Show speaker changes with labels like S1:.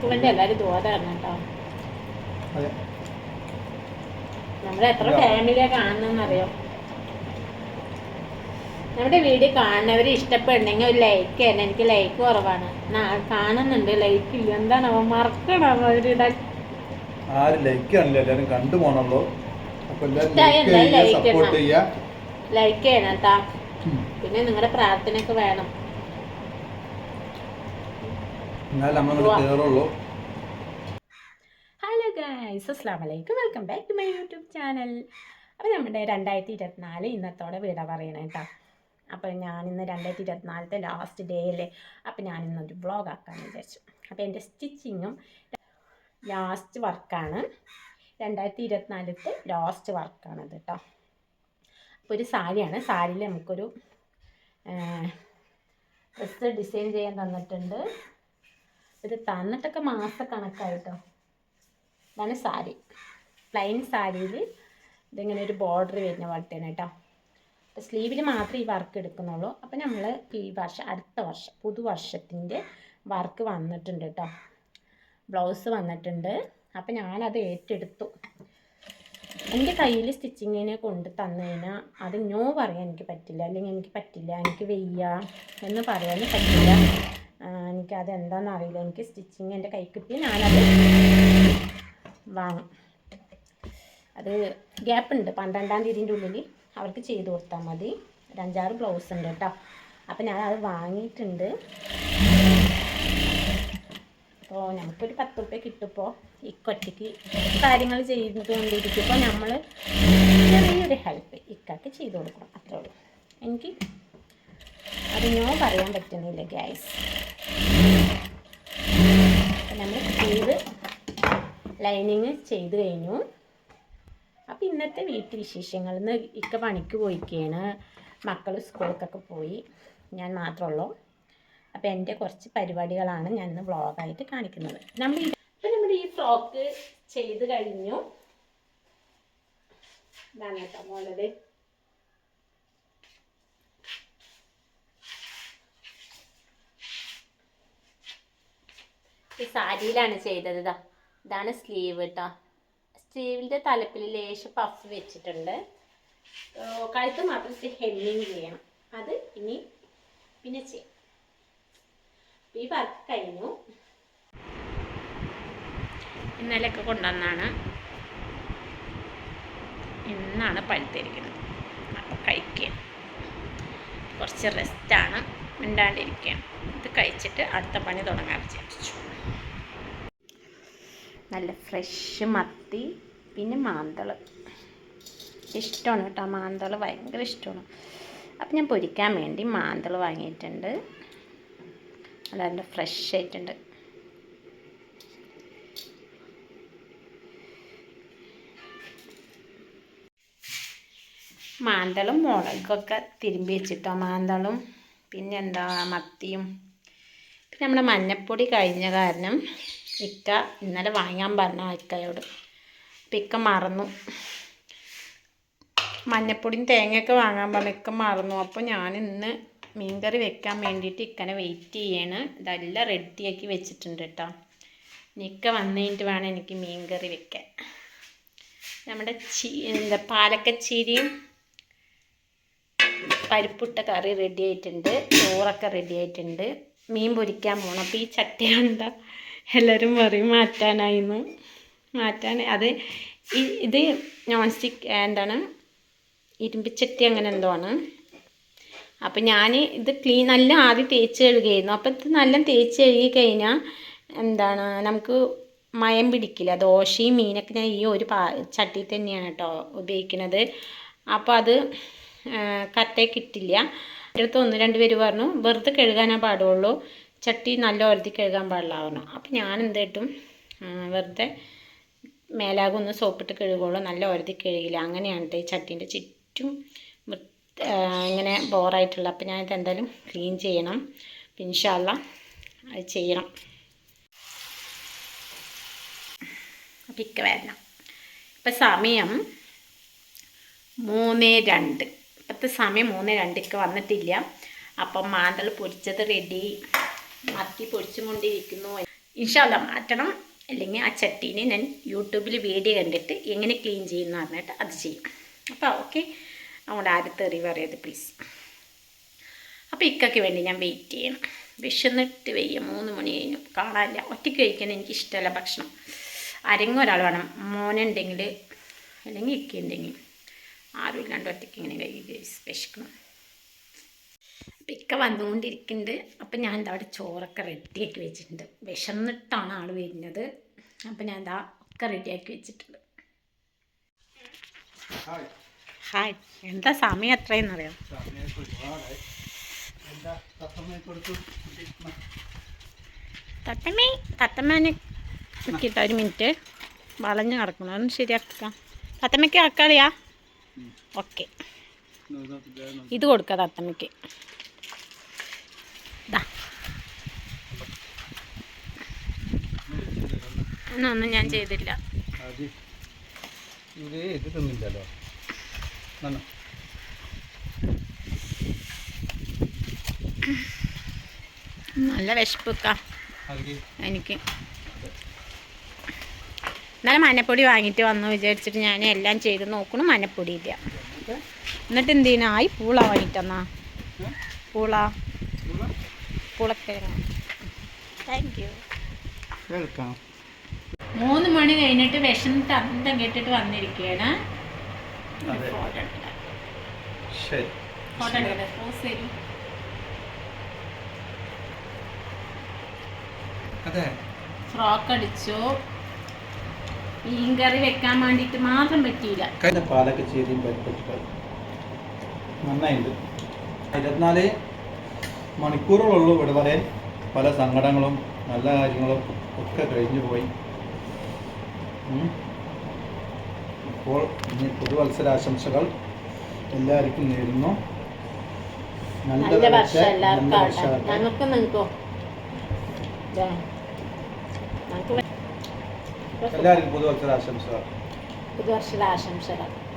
S1: എനിക്ക് വേണ്ടി എല്ലാവരും ദുവാ തരണം കേട്ടോ എത്ര ഫാമിലിയെ കാണുന്നറിയാം നമ്മുടെ വീഡിയോ കാണുന്നവർ ഇഷ്ടപ്പെടണമെങ്കിൽ ഒരു ലൈക്ക് തന്നെ എനിക്ക് ലൈക്ക് കുറവാണ്. കാണുന്നുണ്ട് ലൈക്ക് ഇല്ല. എന്താണ് അവൻ മറക്കണം അവരിടാൻ
S2: ആരും ലൈക്ക് കാണില്ല എല്ലാവരും കണ്ടു പോണല്ലോ. ലൈക്ക്
S1: ചെയ്യണം. കേട്ടാ. പിന്നെ നിങ്ങളുടെ പ്രാർത്ഥനയൊക്കെ വേണം.
S2: എന്നാലും നമ്മളങ്ങോട്ട് കയറുള്ളൂ
S1: ഹലോ ഗൈസ് അസ്സാം വലൈക്കും welcome back to my YouTube channel അപ്പോൾ നമ്മുടെ രണ്ടായിരത്തി ഇരുപത്തിനാല് ഇന്നത്തോടെ വിട പറയണം കേട്ടോ അപ്പോൾ ഞാനിന്ന് രണ്ടായിരത്തി ഇരുപത്തിനാലത്തെ ലാസ്റ്റ് ഡേ അല്ലേ അപ്പോൾ ഞാനിന്നൊരു വ്ളോഗ് ആക്കാൻ വിചാരിച്ചു. അപ്പോൾ എന്റെ സ്റ്റിച്ചിങ്ങും ലാസ്റ്റ് വർക്കാണ് രണ്ടായിരത്തി ഇരുപത്തിനാലത്തെ ലാസ്റ്റ് വർക്കാണത് കേട്ടോ അപ്പോൾ ഒരു സാരിയാണ്. സാരിയിൽ നമുക്കൊരു ഡ്രസ്സ് ഡിസൈൻ ചെയ്യാൻ തന്നിട്ടുണ്ട്. ഇത് തന്നിട്ടൊക്കെ മാസക്കണക്കായിട്ടോ ഇതാണ് സാരി. പ്ലെയിൻ സാരിയിൽ ഇതിങ്ങനെ ഒരു ബോർഡർ വരുന്ന പോലത്തെയാണ് കേട്ടോ. അപ്പോൾ സ്ലീവിൽ മാത്രമേ ഈ വർക്ക് എടുക്കുന്നുള്ളൂ. അപ്പോൾ നമ്മൾ ഈ വർഷം അടുത്ത വർഷം പുതുവർഷത്തിന്റെ വർക്ക് വന്നിട്ടുണ്ട് കേട്ടോ. ബ്ലൗസ് വന്നിട്ടുണ്ട്. അപ്പം ഞാനത് ഏറ്റെടുത്തു. എന്റെ കയ്യിൽ സ്റ്റിച്ചിങ്ങിനെ കൊണ്ട് തന്നു കഴിഞ്ഞാൽ അത് നോ പറയാൻ എനിക്ക് പറ്റില്ല. അല്ലെങ്കിൽ എനിക്ക് പറ്റില്ല എനിക്ക് വയ്യ എന്ന് പറയാൻ പറ്റില്ല. എനിക്കത് എന്താണെന്ന് അറിയില്ല എനിക്ക് സ്റ്റിച്ചിങ് എന്റെ കൈ കിട്ടി. ഞാനത് വാങ്ങും. അത് ഗ്യാപ്പ് ഉണ്ട് പന്ത്രണ്ടാം തീയതിന്റെ ഉള്ളിൽ അവർക്ക് ചെയ്ത് കൊടുത്താൽ മതി. അഞ്ചാറ് ബ്ലൗസ് ഉണ്ട് കേട്ടോ. അപ്പം ഞാൻ അത് വാങ്ങിയിട്ടുണ്ട്. അപ്പോൾ നമുക്കൊരു പത്ത് റുപ്യ കിട്ടുമ്പോൾ ഇക്കൊറ്റയ്ക്ക് കാര്യങ്ങൾ ചെയ്തുകൊണ്ടിരിക്കുമ്പോൾ നമ്മൾ ചെറിയൊരു ഹെൽപ്പ് ഇക്കാക്ക് ചെയ്ത് കൊടുക്കണം. അത്രേ ഉള്ളൂ. എനിക്ക് അത് ഞാൻ പറയാൻ പറ്റുന്നില്ല ഗ്യാസ് നമ്മൾ ചെയ്ത് ലൈനിങ് ചെയ്ത് കഴിഞ്ഞു. അപ്പം ഇന്നത്തെ വീട്ടു വിശേഷങ്ങൾ ഇന്ന് ഇക്ക പണിക്ക് പോയിക്കാണ്. മക്കൾ സ്കൂളിലേക്കൊക്കെ പോയി. ഞാൻ മാത്രമുള്ളൂ അപ്പോൾ എന്റെ കുറച്ച് പരിപാടികളാണ് ഞാൻ ഇന്ന് വ്ളോഗായിട്ട് കാണിക്കുന്നത്. നമ്മൾ ഇപ്പം നമ്മുടെ ഈ ഫ്രോക്ക് ചെയ്ത് കഴിഞ്ഞു. ഇതാണ് കേട്ടോ മോളത്. ഈ സാരിയിലാണ് ചെയ്തത് ഇതാ ഇതാണ് സ്ലീവ് കേട്ടോ സ്ലീവിന്റെ തലപ്പിൽ ലേശ പഫ് വെച്ചിട്ടുണ്ട്. കഴുത്ത് മാത്രം ഹെമ്മിങ് ചെയ്യണം. അത് ഇനി പിന്നെ ചെയ്യാം. ഈ വർക്ക് കഴിഞ്ഞു. ഇന്നലെയൊക്കെ കൊണ്ടുവന്നാണ് ഇന്നാണ് പഴുത്തിരിക്കുന്നത് അപ്പോൾ കഴിക്കുക കുറച്ച് റെസ്റ്റാണ് മിണ്ടാണ്ടിരിക്കുകയാണ് ഇത് കഴിച്ചിട്ട് അടുത്ത പണി തുടങ്ങാൻ വിചാരിച്ചു. നല്ല ഫ്രഷ് മത്തി പിന്നെ മാന്തൾ ഇഷ്ടമാണ് കേട്ടോ മാന്തൾ ഭയങ്കര ഇഷ്ടമാണ് അപ്പം ഞാൻ പൊരിക്കാൻ വേണ്ടി മാന്തൾ വാങ്ങിയിട്ടുണ്ട്. അതല്ല ഫ്രഷ് ആയിട്ടുണ്ട്. മാന്തളും മുളകൊക്കെ തിരുമ്പി വെച്ചിട്ടോ മാന്തളും. പിന്നെ എന്താ മത്തിയും. പിന്നെ നമ്മുടെ മഞ്ഞപ്പൊടി കഴിഞ്ഞ കാരണം ഇക്ക ഇന്നലെ വാങ്ങാൻ പറഞ്ഞ ഇക്കയോട്. അപ്പം ഇക്ക മറന്നു. മഞ്ഞപ്പൊടിയും തേങ്ങയൊക്കെ വാങ്ങാൻ പറഞ്ഞു ഇക്ക മറന്നു. അപ്പോൾ ഞാൻ ഇന്ന് മീൻകറി വെക്കാൻ വേണ്ടിയിട്ട് ഇക്കനെ വെയിറ്റ് ചെയ്യാണ്. ഇതെല്ലാം റെഡിയാക്കി വെച്ചിട്ടുണ്ട് കേട്ടോ നിക്ക ഇക്ക വന്നു കഴിഞ്ഞിട്ട് വേണം എനിക്ക് മീൻകറി വെക്കാൻ. നമ്മുടെ ചീ എന്താ പാലക്കച്ചീരിയും പരിപ്പിട്ട കറി റെഡി ആയിട്ടുണ്ട്. ചോറൊക്കെ റെഡി ആയിട്ടുണ്ട്. മീൻ പൊരിക്കാൻ പോകണം അപ്പോൾ ഈ ചട്ടി എല്ലാവരും പറയും മാറ്റാനായിരുന്നു മാറ്റാൻ അത് ഇത് നോൺ സ്റ്റിക്ക് എന്താണ് ഇരുമ്പിച്ചട്ടി അങ്ങനെ എന്തോ ആണ്. അപ്പം ഞാൻ ഇത് ക്ലീൻ നല്ല ആദ്യം തേച്ച് കഴുകിയായിരുന്നു. അപ്പം ഇത് നല്ല തേച്ച് കഴുകി കഴിഞ്ഞാൽ എന്താണ്? നമുക്ക് മയം പിടിക്കില്ല. ദോശയും മീനൊക്കെ ഞാൻ ഈ ഒരു പാ ചട്ടി തന്നെയാണ് കേട്ടോ ഉപയോഗിക്കുന്നത് അപ്പോൾ അത് കറക്റ്റായി കിട്ടില്ല അടുത്ത് ഒന്ന് രണ്ട് പേര് പറഞ്ഞു വെറുതെ കഴുകാനേ പാടുള്ളൂ. ചട്ടി നല്ല ഒരത്തി കഴുകാൻ പാടില്ല അപ്പം ഞാൻ എന്തായിട്ടും വെറുതെ മേലാകെ ഒന്ന് സോപ്പിട്ട് കഴുകുള്ളൂ. നല്ല ഒരത്തി കഴുകില്ല. അങ്ങനെയാണ് ഈ ചട്ടീന്റെ ചുറ്റും ഇങ്ങനെ ബോറായിട്ടുള്ള അപ്പം ഞാനിത് എന്തായാലും ക്ലീൻ ചെയ്യണം. പിൻഷാല്ല അത് ചെയ്യണം. അപ്പം വരണം. ഇപ്പം സമയം മൂന്ന് രണ്ട്. ഇപ്പോഴത്തെ സമയം മൂന്ന് രണ്ടിക്ക് വന്നിട്ടില്ല. അപ്പം മാന്തൾ പൊരിച്ചത് റെഡി മത്തി പൊടിച്ചുകൊണ്ടിരിക്കുന്നു. ഇൻഷാല്ല മാറ്റണം. അല്ലെങ്കിൽ ആ ചട്ടീനെ ഞാൻ യൂട്യൂബിൽ വീഡിയോ കണ്ടിട്ട് എങ്ങനെ ക്ലീൻ ചെയ്യുന്ന പറഞ്ഞിട്ട് അത് ചെയ്യും. അപ്പോൾ ഓക്കെ അതുകൊണ്ട് ആരും തെറി പറയരുത് പ്ലീസ് അപ്പോൾ ഇക്കയ്ക്ക് വേണ്ടി ഞാൻ വെയിറ്റ് ചെയ്യണം. വിശന്നിട്ട് വെയ്യ. മൂന്ന് മണി കഴിഞ്ഞു. കാണാനില്ല. ഒറ്റയ്ക്ക് കഴിക്കാൻ എനിക്ക് ഇഷ്ടമല്ല ഭക്ഷണം. ആരെങ്കിലും ഒരാൾ വേണം. മോനുണ്ടെങ്കിൽ അല്ലെങ്കിൽ ഇക്കയുണ്ടെങ്കിൽ ആരും ഇല്ലാണ്ട് ഒറ്റയ്ക്ക് ഇങ്ങനെ കഴിക്കുക വിശക്കണം. ഇക്ക വന്നുകൊണ്ടിരിക്കുന്നുണ്ട്. അപ്പം ഞാൻ എന്താ അവിടെ ചോറൊക്കെ റെഡിയാക്കി വെച്ചിട്ടുണ്ട്. വിശന്നിട്ടാണ് ആൾ വരുന്നത്. അപ്പം ഞാൻ എന്താ ഒക്കെ റെഡിയാക്കി വെച്ചിട്ടുണ്ട്.
S2: ഹായ്.
S1: എന്താ സമയം എത്രയെന്നറിയാം? തത്തമ്മേ തത്തമ്മേനെ നിൽക്കിട്ട ഒരു മിനിറ്റ്. വളഞ്ഞ് കിടക്കണം അതൊന്ന് ശരിയാക്കാം തത്തമ്മയ്ക്ക് ആക്കാളിയാ ഓക്കെ. ഇത് കൊടുക്കാം തത്തമ്മയ്ക്ക്. ഒന്നും ഞാൻ ചെയ്തില്ല.
S2: ഇത് തിന്നില്ലല്ലോ.
S1: നല്ല വിശപ്പൊക്കെ. എനിക്ക്. എന്നാലും മഞ്ഞപ്പൊടി വാങ്ങിയിട്ട് വന്നു. വിചാരിച്ചിട്ട് ഞാൻ എല്ലാം ചെയ്ത് നോക്കണു മഞ്ഞപ്പൊടി ഇല്ല എന്നിട്ട് എന്തിനായി പൂള വാങ്ങിട്ടെന്നാ പൂള. പൂളക്കിഴങ്ങ് താങ്ക് യു
S2: വെൽക്കം
S1: മൂന്ന് മണി കഴിഞ്ഞിട്ട് വിഷം തന്തം കേട്ടിട്ട് വന്നിരിക്കുകയാണ്.
S2: അതെ.
S1: ഫോട്ടോ എടുക്കട്ടെ
S2: ശരി.
S1: ഫോട്ടോ എടുക്കട്ടെ പോസ് തരൂ ഫ്രോക്ക് അടിച്ചു. മീൻകറി വെക്കാൻ വേണ്ടിട്ട് മാത്രം പറ്റിയില്ല.
S2: കഴിഞ്ഞ പാലൊക്കെ നന്നായിട്ടുണ്ട് ഇരുപത്തിനാല് മണിക്കൂറുകളുള്ളൂ ഇവിടെ വരെ പല സങ്കടങ്ങളും നല്ല കാര്യങ്ങളും ഒക്കെ കഴിഞ്ഞു പോയി. ഇപ്പോൾ ഇനി പുതുവത്സരാശംസകൾ എല്ലാവർക്കും നേരുന്നു.
S1: നല്ല
S2: വർഷം-
S1: എല്ലാവർക്കും ഞങ്ങൾക്ക്
S2: എല്ലാവർക്കും പുതുവത്സരാശംസകൾ.
S1: പുതുവർഷ ആശംസകൾ